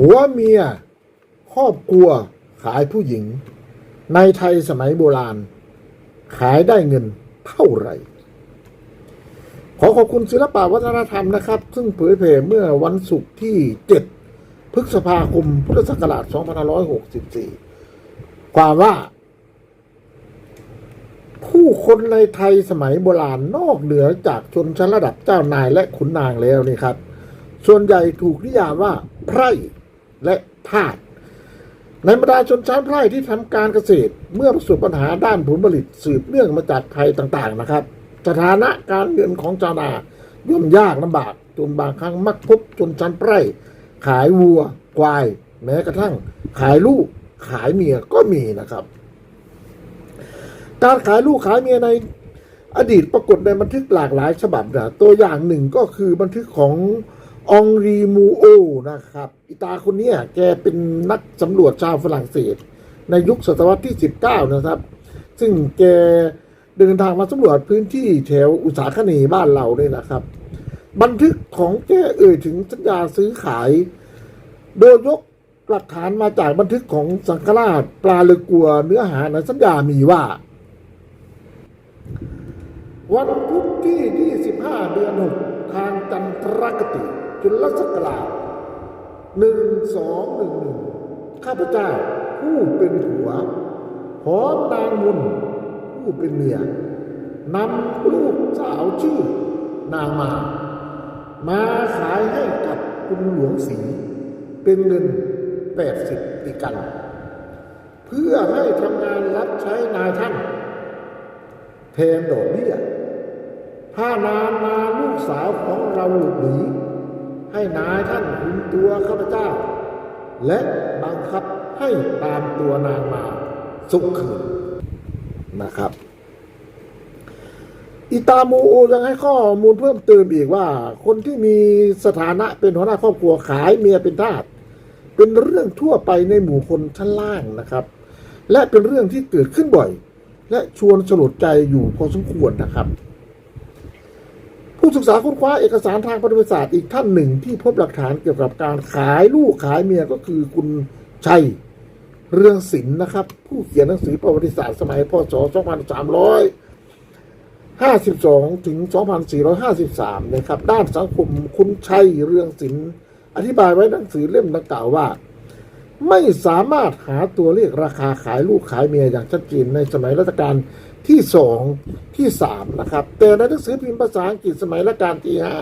หัวเมีย ครอบครัวขายผู้หญิง ในไทยสมัยโบราณ ขายได้เงินเท่าไหร่ ขอขอบคุณศิลปะวัฒนธรรมนะครับ ซึ่งเผยแผ่เมื่อวันศุกร์ที่ 7 พฤษภาคม พุทธศักราช 2564 ความว่า ผู้คนในไทยสมัยโบราณนอกเหนือจากชนชั้นระดับเจ้านายและขุนนางแล้วนี่ครับ ส่วนใหญ่ถูกนิยามว่าไพร่ และทาสในบรรดาชนชั้นไพร่ที่ทำการเกษตร เมื่อประสบปัญหาด้านผลผลิตสืบเนื่องมาจากภัยต่างๆนะครับ สถานะการเงินของชาวนาย่อมยากลำบากจนบางครั้งมักพบชนชั้นไพร่ ขายวัว ควาย แม้กระทั่ง ขายลูก ขายเมียก็มีนะครับ การขายลูกขายเมียในอดีตปรากฏในบันทึกหลากหลายฉบับนะตัวอย่างหนึ่งก็คือบันทึกของ องรีมูโอนะครับ อิตาคนนี้แกเป็นนักสำรวจชาวฝรั่งเศส ในยุคศตวรรษที่ 19 นะครับ ซึ่งแกเดินทางมาสำรวจพื้นที่แถวอุตสาคเนบ้านเราเนี่ยนะครับ บันทึกของแกเอ่ยถึงสัญญาซื้อขาย โดยยกหลักฐานมาจากบันทึกของสังฆราชปลาเลกัวเนื้อหาในสัญญามีว่า วันพุธที่ 25 เดือน 6 ทางจันทรคติ จุลศักราช1211ข้าพเจ้าผู้เป็นผัวหอมนางมุนผู้เป็นเมียนำลูกสาวชื่อนางมา มาขายให้กับคุณหลวงศรีเป็นเงิน80ปีกัน เพื่อให้ทำงานรับใช้นายท่านแทนดอกเบี้ยถ้านานมาลูกสาวของเราหลุดหนี ให้นายท่านคุมตัวข้าพเจ้า และบังคับให้ตามตัวนางมาสุกคืนนะครับ อิตามูโอยังให้ข้อมูลเพิ่มเติมอีกว่า คนที่มีสถานะเป็นหัวหน้าครอบครัวขายเมียเป็นทาสเป็นเรื่องทั่วไปในหมู่คนชั้นล่างนะครับ และเป็นเรื่องที่เกิดขึ้นบ่อย และชวนสลดใจอยู่พอสมควรนะครับ ผู้ศึกษาค้นคว้าเอกสารทางประวัติศาสตร์อีกท่านหนึ่งที่พบหลักฐานเกี่ยวกับการขายลูกขายเมียก็คือคุณชัยเรืองศิลป์นะครับ ผู้เขียนหนังสือประวัติศาสตร์สมัยพศ 2352 ถึง 2453 นะครับ ด้านสังคมคุณชัยเรืองศิลป์อธิบายไว้หนังสือเล่มดังกล่าวว่า ไม่สามารถหาตัวเลขราคาขายลูกขายเมียอย่างชัดเจนในสมัยรัชกาลที่สองที่สามนะครับ แต่ในหนังสือพิมพ์ภาษาอังกฤษสมัยรัชกาลที่ห้า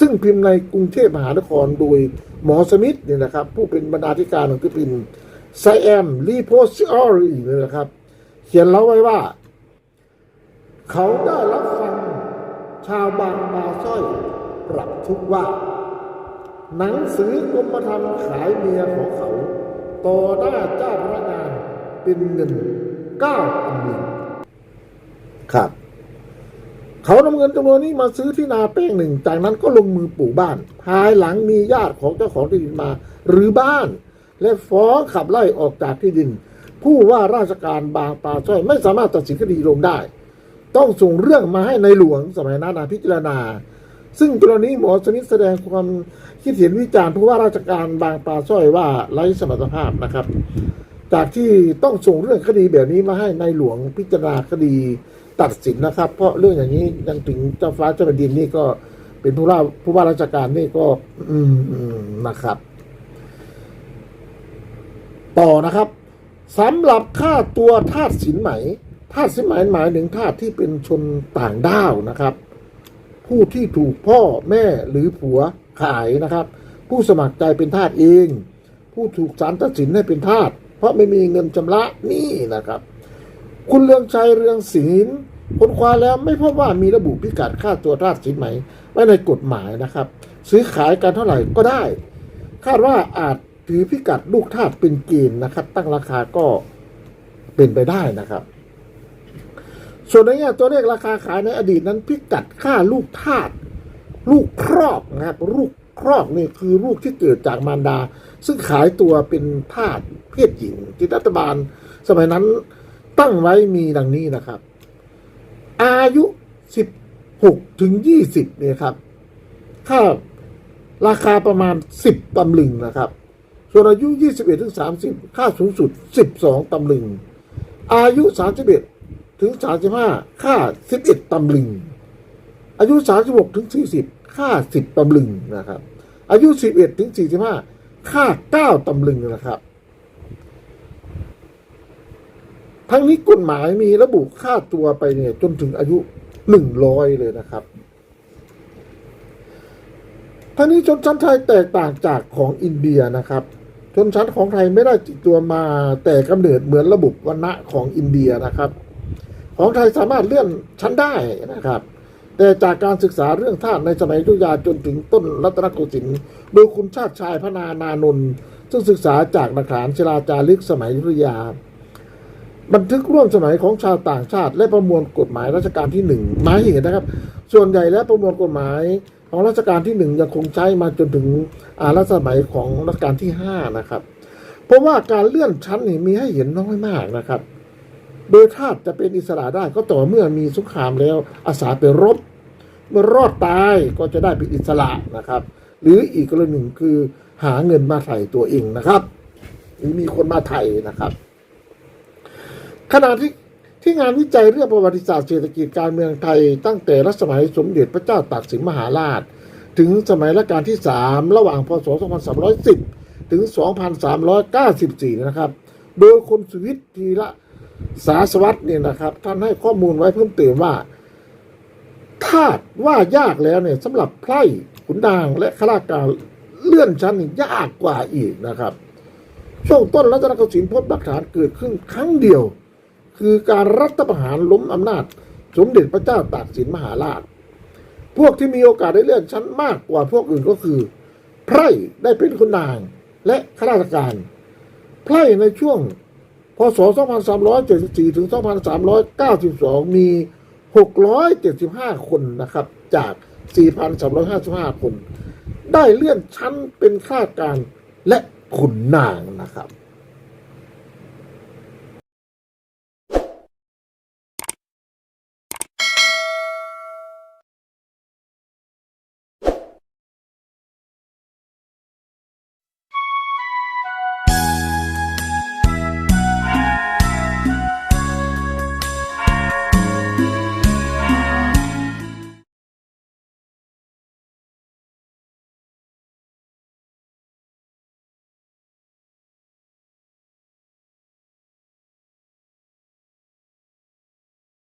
ซึ่งพิมพ์ในกรุงเทพมหานครโดยหมอสมิธเนี่ยนะครับ ผู้เป็นบรรณาธิการของพิมพ์ไซแอมรีโพสออรีเนี่ยนะครับ เขียนเล่าไว้ว่า เขาได้รับฟังชาวบางบาสร้อยปรับทุกว่า หนังสือกรมธรรม์ขายเมียของเขา ต่อหน้าเจ้าพนักงานเป็นเงินเก้าพันเหรียญครับ เขานำเงินจำนวนนี้มาซื้อที่นาแป้งหนึ่ง จากนั้นก็ลงมือปลูกบ้าน ภายหลังมีญาติของเจ้าของที่ดินมา หรือบ้าน และฟ้องขับไล่ออกจากที่ดิน ผู้ว่าราชการบางปลาสร้อยไม่สามารถตัดสินคดีลงได้ ต้องส่งเรื่องมาให้ในหลวงสมัยนั้นนะพิจารณา ซึ่งกรณีหมอสมิธแสดงความคิดเห็นวิจารณ์ผู้ว่าราชการบางปลาสร้อยว่าไร้สมรรถภาพนะครับ จากที่ต้องส่งเรื่องคดีแบบนี้มาให้ในหลวงพิจารณาคดีตัดสินนะครับ เพราะเรื่องอย่างนี้ยังถึงเจ้าฟ้าเจ้าแผ่นดินนี่ก็เป็นผู้ว่าผู้ว่าราชการนี่ก็ อืมอืมนะครับ ต่อนะครับสำหรับค่าตัวทาสสินไหมทาสสินไหมหมายถึงทาสที่เป็นชนต่างด้าวนะครับ ผู้ที่ถูกพ่อแม่หรือผัวขายนะครับ ผู้สมัครใจเป็นทาสเอง ผู้ถูกศาลตัดสินให้เป็นทาสเพราะไม่มีเงินชำระนี่นะครับ คุณเรืองชัยเรืองศิลป์ค้นคว้าแล้วไม่พบว่ามีระบุพิกัดค่าตัวทาสสินไหมไว้ในกฎหมายนะครับ ซื้อขายกันเท่าไหร่ก็ได้ คาดว่าอาจถือพิกัดลูกทาสเป็นเกณฑ์นะครับ ตั้งราคาก็เป็นไปได้นะครับ ส่วนในแง่ตัวเลขราคาขายในอดีตนั้นพิกัดค่าลูกทาสลูกครอกนะครับลูกครอกนี่คือลูกที่เกิดจากมารดา ซึ่งขายตัวเป็นทาสเพศหญิง ที่รัฐบาล สมัยนั้นตั้งไว้มีดังนี้นะครับ อายุ 16 ถึง 20เนี่ยครับ ค่าราคาประมาณ 10ตำลึงนะครับ ส่วนอายุ 21 ถึง 30 ค่าสูงสุด 12ตำลึง อายุ 31 ถึง35ค่า11ตำลึง อายุ36ถึง40ค่า10ตำลึงนะครับ อายุ11ถึง45ค่า9ตำลึงนะครับ ทั้งนี้กฎหมายมีระบุค่าตัวไปเนี่ยจนถึงอายุ100เลยนะครับทั้งนี้ชนชั้นไทยแตกต่างจากของอินเดียนะครับ ชนชั้นของไทยไม่ได้ติดตัวมาแต่กำเนิดเหมือนระบบวรรณะของอินเดียนะครับ ของไทยสามารถเลื่อนชั้นได้นะครับ แต่จากการศึกษาเรื่องธาตุในสมัยยุยาจนถึงต้นรัตนโกสินทร์โดยคุณชาติชายพนานานนท์ซึ่งศึกษาจากหลักฐานศิลาจารึกสมัยยุยา บันทึกร่วมสมัยของชาวต่างชาติ และประมวลกฎหมายรัชกาลที่หนึ่งหมายเห็นนะครับ ส่วนใหญ่และประมวลกฎหมายของรัชกาลที่หนึ่งยังคงใช้มาจนถึงอารัชสมัยของรัชกาลที่ห้านะครับ เพราะว่าการเลื่อนชั้นนี่มีให้เห็นน้อยมากนะครับ โดยทาสจะเป็นอิสระได้ก็ต่อเมื่อมีสงครามแล้วอาสาไปรบ เมื่อรอดตายก็จะได้เป็นอิสระนะครับ หรืออีกกรณีหนึ่งคือหาเงินมาไถ่ตัวเองนะครับ หรือมีคนมาไถ่นะครับ ขณะที่ที่งานวิจัยเรื่องประวัติศาสตร์เศรษฐกิจการเมืองไทย ตั้งแต่รัชสมัยสมเด็จพระเจ้าตากสินมหาราช ถึงสมัยรัชกาลที่ 3 ระหว่างพศ 2310 ถึง 2394 นะครับ โดยคนสวิตทีละ สาสวัตเนี่ยนะครับท่านให้ข้อมูลไว้เพิ่มเติมว่าทาดว่ายากแล้วเนี่ยสำหรับไพร่ขุนนางและข้าราชการเลื่อนชั้นยากกว่าอีกนะครับ ช่วงต้นรัตนโกสินทร์พบหลักฐานเกิดขึ้นครั้งเดียว คือการรัฐประหารล้มอำนาจ สมเด็จพระเจ้าตากสินมหาราช พวกที่มีโอกาสได้เลื่อนชั้นมากกว่าพวกอื่นก็คือ ไพร่ได้เป็นขุนนางและข้าราชการ ไพร่ในช่วง พศ 2374 ถึง 2392 มี 675 คนนะครับ จาก 4,355 คน ได้เลื่อนชั้นเป็นข้าการและขุนนางนะครับ